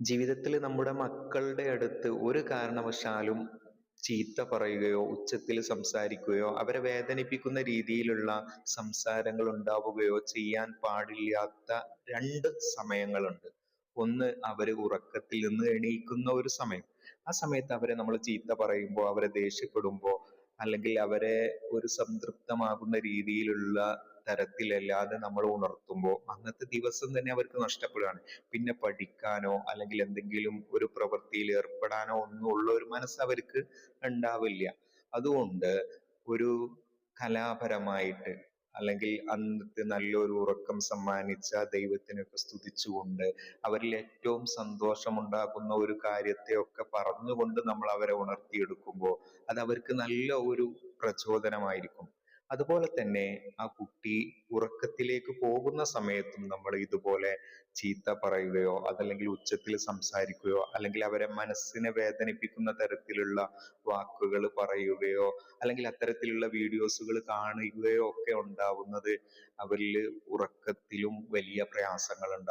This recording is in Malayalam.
ജീവിതത്തിൽ നമ്മുടെ മക്കളുടെ അടുത്ത് ഒരു കാരണവശാലും ചീത്ത പറയുകയോ ഉച്ചത്തിൽ സംസാരിക്കുകയോ അവരെ വേദനിപ്പിക്കുന്ന രീതിയിലുള്ള സംസാരങ്ങൾ ഉണ്ടാവുകയോ ചെയ്യാൻ പാടില്ലാത്ത രണ്ട് സമയങ്ങളുണ്ട്. ഒന്ന് അവർ ഉറക്കത്തിൽ നിന്ന് എണീക്കുന്ന ഒരു സമയം. ആ സമയത്ത് അവരെ നമ്മൾ ചീത്ത പറയുമ്പോൾ അവരെ ദേഷ്യപ്പെടുമ്പോൾ അല്ലെങ്കിൽ അവരെ ഒരു സംതൃപ്തമാകുന്ന രീതിയിലുള്ള തരത്തിലല്ലാതെ നമ്മൾ ഉണർത്തുമ്പോൾ അന്നത്തെ ദിവസം തന്നെ അവർക്ക് നഷ്ടപ്പെടുകയാണ്. പിന്നെ പഠിക്കാനോ അല്ലെങ്കിൽ എന്തെങ്കിലും ഒരു പ്രവൃത്തിയിൽ ഏർപ്പെടാനോ ഒന്നും ഉള്ള ഒരു മനസ്സ് അവർക്ക് ഉണ്ടാവില്ല. അതുകൊണ്ട് ഒരു കലാപരമായിട്ട് അല്ലെങ്കിൽ അന്നത്തെ നല്ലൊരു ഉറക്കം സമ്മാനിച്ച ദൈവത്തിനൊക്കെ സ്തുതിച്ചുകൊണ്ട് അവരിൽ ഏറ്റവും സന്തോഷമുണ്ടാക്കുന്ന ഒരു കാര്യത്തെയൊക്കെ പറഞ്ഞുകൊണ്ട് നമ്മൾ അവരെ ഉണർത്തിയെടുക്കുമ്പോൾ അത് അവർക്ക് നല്ല ഒരു പ്രചോദനമായിരിക്കും. അതുപോലെ തന്നെ ആ കുട്ടി ഉറക്കത്തിലേക്ക് പോകുന്ന സമയത്തും നമ്മൾ ഇതുപോലെ ചീത്ത പറയുകയോ അതല്ലെങ്കിൽ ഉച്ചത്തിൽ സംസാരിക്കുകയോ അല്ലെങ്കിൽ അവരെ മനസ്സിനെ വേദനിപ്പിക്കുന്ന തരത്തിലുള്ള വാക്കുകൾ പറയുകയോ അല്ലെങ്കിൽ അത്തരത്തിലുള്ള വീഡിയോസുകൾ കാണുകയോ ഒക്കെ ഉണ്ടാവുന്നത് അവരിൽ ഉറക്കത്തിലും വലിയ പ്രയാസങ്ങൾ ഉണ്ടാവും